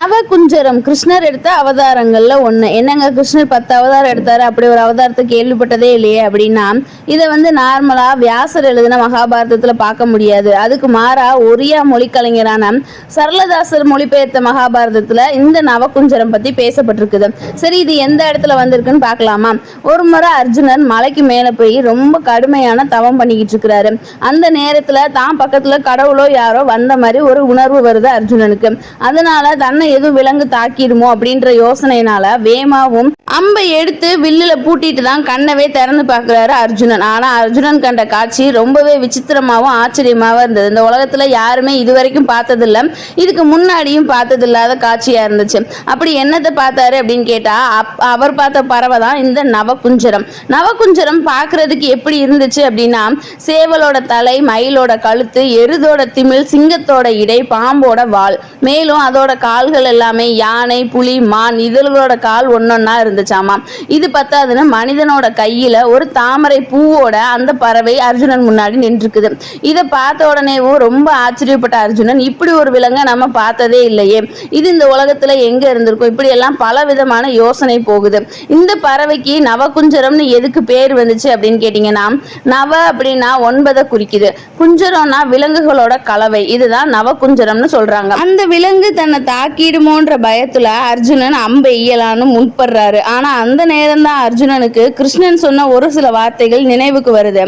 நவகுஞ்சரம் கிருஷ்ணர் எடுத்த அவதாரங்கள்ல ஒண்ணு. என்னங்க கிருஷ்ணர் பத்து அவதாரம் எடுத்தாரு? அப்படி ஒரு அவதாரத்தை கேள்விப்பட்டதே இல்லையே அப்படின்னா இதை வந்து நார்மலா வியாசர் எழுதின மகாபாரதத்துல பார்க்க முடியாது. அதுக்கு மாறா ஒரியா மொழிக்கலைஞரான சரளதாசர் மொழிபெயர்த்த மகாபாரதத்துல இந்த நவகுஞ்சரம் பத்தி பேசப்பட்டிருக்குது. சரி இது எந்த இடத்துல வந்திருக்குன்னு பார்க்கலாமா? ஒரு முறை அர்ஜுனன் மலைக்கு மேல போய் ரொம்ப கடுமையான தவம் பண்ணிக்கிட்டு இருக்கிறாரு. அந்த நேரத்துல தான் பக்கத்துல கடவுளோ யாரோ வந்த மாதிரி ஒரு உணர்வு வருது அர்ஜுனனுக்கு. அதனால தன்னை எதுவும் விலங்கு தாக்கிடுமோ அப்படின்ற யோசனையினால வேமாவும் அம்பை எடுத்து வில்லுல பூட்டிட்டு தான் கண்ணவே திறந்து பாக்குறாரு அர்ஜுனன். ஆனா அர்ஜுனன் கண்ட காட்சி ரொம்பவே விசித்திரமாவும் ஆச்சரியமாவும் இருந்தது. இந்த உலகத்துல யாருமே இதுவரைக்கும் பார்த்ததில்ல. இதுக்கு முன்னாடியும் பார்த்ததில்லாத காட்சியா இருந்துச்சு. அப்படி என்னத்தை பார்த்தாரு அப்படின்னு கேட்டா அப்- அவர் பார்த்த பறவை தான் இந்த நவகுஞ்சரம். நவகுஞ்சரம் பாக்குறதுக்கு எப்படி இருந்துச்சு அப்படின்னா சேவலோட தலை மயிலோட கழுத்து எருதோட திமில் சிங்கத்தோட இடை பாம்போட வால். மேலும் அதோட கால்கள் எல்லாமே யானை புலி மான் இதழ்களோட கால் ஒன்னொன்னா இருந்துச்சாமாம் இது பத்தாதுன்னு மனிதனோட கையில ஒரு தாமரை பூவோட அந்த பறவை அர்ஜுனன் முன்னாடி நின்றுக்குது. இதை பார்த்த உடனேவும் ரொம்ப ஆச்சரியப்பட்ட அர்ஜுனன் இப்படி ஒரு விலங்கை நம்ம பார்த்ததே இல்லையே. இது இந்த உலகத்துல எங்க இருந்திருக்கும்? இப்படி எல்லாம் பல விதமான யோசனை போகுது. இந்த பறவைக்கு நவகுஞ்சரம்னு எதுக்கு பேர் வந்துச்சு அப்படின்னு கேட்டீங்கன்னா நவ அப்படின்னா ஒன்பதை குறிக்குது. குஞ்சரம்னா விலங்குகளோட கலவை. இதுதான் நவகுஞ்சரம்னு சொல்றாங்க. அந்த விலங்கு தன்னை தாக்கிடுமோன்ற பயத்துல அர்ஜுனன் அம்பை இயலான்னு முன்படுறாரு ஆனா அந்த நேரம் தான் அர்ஜுனனுக்கு கிருஷ்ணன் சொன்ன ஒரு சில வார்த்தைகள் நினைவுக்கு வருது.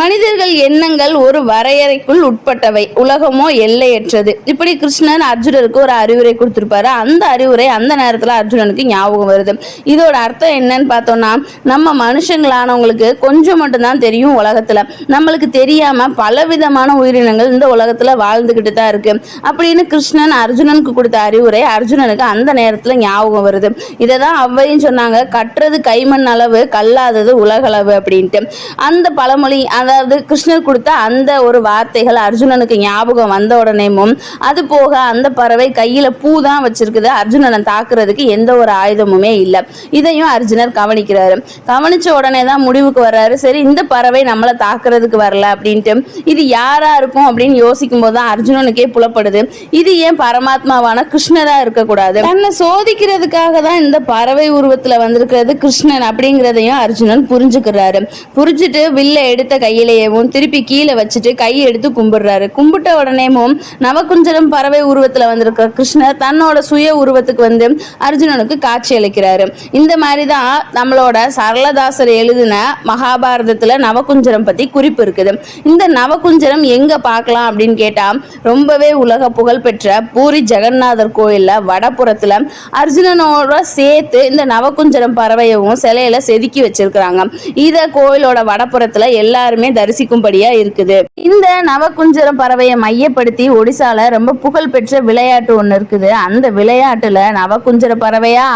மனிதர்கள் எண்ணங்கள் ஒரு வரையறைக்குள் உட்பட்டவை. உலகமோ எல்லையற்றது. இப்படி கிருஷ்ணன் அர்ஜுனனுக்கு ஒரு அறிவுரை கொடுத்திருப்பாரு. அந்த அறிவுரை அந்த நேரத்துல அர்ஜுனனுக்கு ஞாபகம் வருது. இதோட அர்த்தம் என்னன்னு பார்த்தோம்னா நம்ம மனுஷங்களானவங்களுக்கு கொஞ்சம் மட்டும்தான் தெரியும் உலகத்துல. நம்மளுக்கு தெரியாம பலவிதமான உயிரினங்கள் இந்த உலகத்துல வாழ்ந்துகிட்டு தான் இருக்கு. அப்படின்னு கிருஷ்ணன் அர்ஜுனனுக்கு கொடுத்த அறிவுரை அர்ஜுனனுக்கு அந்த நேரத்துல ஞாபகம் வருது. இதை தான் அவ்வையும் சொன்னாங்க கற்றது கைமண் அளவு கல்லாதது உலகளவு அப்படின்ட்டு. அந்த பழமொழி அதாவது கிருஷ்ணர் கொடுத்த அந்த ஒரு வார்த்தைகள் அர்ஜுனனுக்கு ஞாபகம் வந்த உடனேமும் அது போக அந்த பறவை கையில பூ தான் வச்சிருக்குது. அர்ஜுனனை தாக்குறதுக்கு எந்த ஒரு ஆயுதமுமே இல்லை. இதையும் அர்ஜுனர் கவனிக்கிறாரு. கவனிச்ச உடனே தான் முடிவுக்கு வர்றாரு. சரி இந்த பறவை நம்மளை தாக்குறதுக்கு வரல அப்படின்ட்டு. இது யாரா இருக்கும் அப்படின்னு யோசிக்கும் போது தான் அர்ஜுனனுக்கே புலப்படுது. இது ஏன் பரமாத்மாவான கிருஷ்ணரா இருக்கக்கூடாது. தன்னை சோதிக்கிறதுக்காக தான் இந்த பறவை உருவத்துல வந்திருக்கிறது கிருஷ்ணன் அப்படிங்கிறதையும் அர்ஜுனன் புரிஞ்சுக்கிறாரு. புரிஞ்சுட்டு வில்ல எடுத்த கையிலேயேவும் திருப்பி கீழே வச்சுட்டு கை எடுத்து கும்பிடுறாரு. கும்பிட்ட உடனேவும் நவகுஞ்சரம் பறவை உருவத்துல வந்திருக்க கிருஷ்ணர் தன்னோட சுய உருவத்துக்கு வந்து அர்ஜுனனுக்கு காட்சி அளிக்கிறாரு. இந்த மாதிரி தான் நம்மளோட சரளதாசர் எழுதின மகாபாரதத்துல நவகுஞ்சரம் பத்தி குறிப்பு இருக்குது. இந்த நவகுஞ்சரம் எங்க பார்க்கலாம் அப்படின்னு கேட்டா ரொம்பவே உலக புகழ்பெற்ற பூரி ஜெகநாதர் கோயிலில் வடபுறத்துல அர்ஜுனனோட சேர்த்து இந்த நவகுஞ்சரம் பறவையவும் சிலையில செதுக்கி வச்சிருக்கிறாங்க. இத கோயிலோட வடபுறத்துல எல்லாருமே தரிசிக்கும்படியா இருக்குது. இந்த நவகுஞ்சரம் பறவையை மையப்படுத்தி ஒடிசால ரொம்ப புகழ் பெற்ற விளையாட்டு ஒன்று இருக்குது. அந்த விளையாட்டுல நவகுஞ்சர பறவையா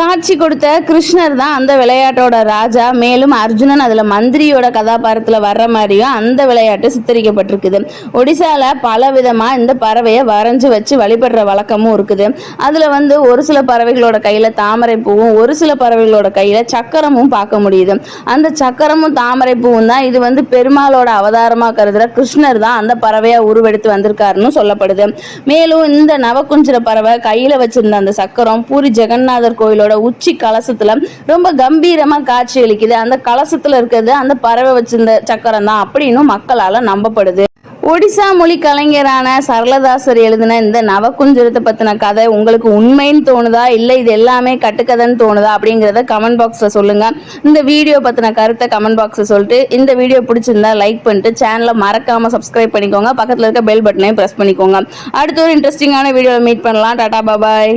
காட்சி கொடுத்த கிருஷ்ணர் தான் அந்த விளையாட்டோட ராஜா. மேலும் அர்ஜுனன் அதுல மந்திரியோட கதாபாத்திரத்துல வர்ற மாதிரியும் அந்த விளையாட்டு சித்தரிக்கப்பட்டிருக்குது. ஒடிசால பல விதமா இந்த பறவையை வரைஞ்சு வச்சு வழிபடுற வழக்கமும் இருக்குது. அதுல வந்து ஒரு சில பறவைகளோட கையில தாமரை பூவும் ஒரு சில பறவைகளோட கையில சக்கரமும் பார்க்க முடியுது. அந்த சக்கரமும் தாமரை பூவும் தான் இது வந்து பெருமாளோட அவதாரமா கருதுற கிருஷ்ணர் தான் அந்த பறவையா உருவெடுத்து வந்திருக்காருன்னு சொல்லப்படுது. மேலும் இந்த நவக்குஞ்சிர பறவை கையில வச்சிருந்த அந்த சக்கரம் பூரி ஜெகநாதர் கோயிலோட உச்சி கலசத்துல ரொம்ப கம்பீரமா காட்சி அளிக்குது. அந்த கலசத்துல இருக்கிறது அந்த பறவை வச்சிருந்த சக்கரம் தான் அப்படின்னு மக்களால நம்பப்படுது. ஒடிசா மொழி கலைஞரான சரளதாசர் எழுதின இந்த நவகுஞ்சரத்தை பத்தின கதை உங்களுக்கு உண்மைன்னு தோணுதா? இல்லை இது எல்லாமே கட்டுக்கதைன்னு தோணுதா? அப்படிங்கிறத கமெண்ட் பாக்ஸ்ல சொல்லுங்க. இந்த வீடியோ பத்தின கருத்தை கமெண்ட் பாக்ஸ்ல சொல்லிட்டு இந்த வீடியோ பிடிச்சிருந்தா லைக் பண்ணிட்டு சேனலை மறக்காம சப்ஸ்கிரைப் பண்ணிக்கோங்க. பக்கத்துல இருக்க பெல் பட்டனையும் பிரஸ் பண்ணிக்கோங்க. அடுத்த ஒரு இன்ட்ரெஸ்டிங்கான வீடியோவில் மீட் பண்ணலாம். டாடா பாபாய்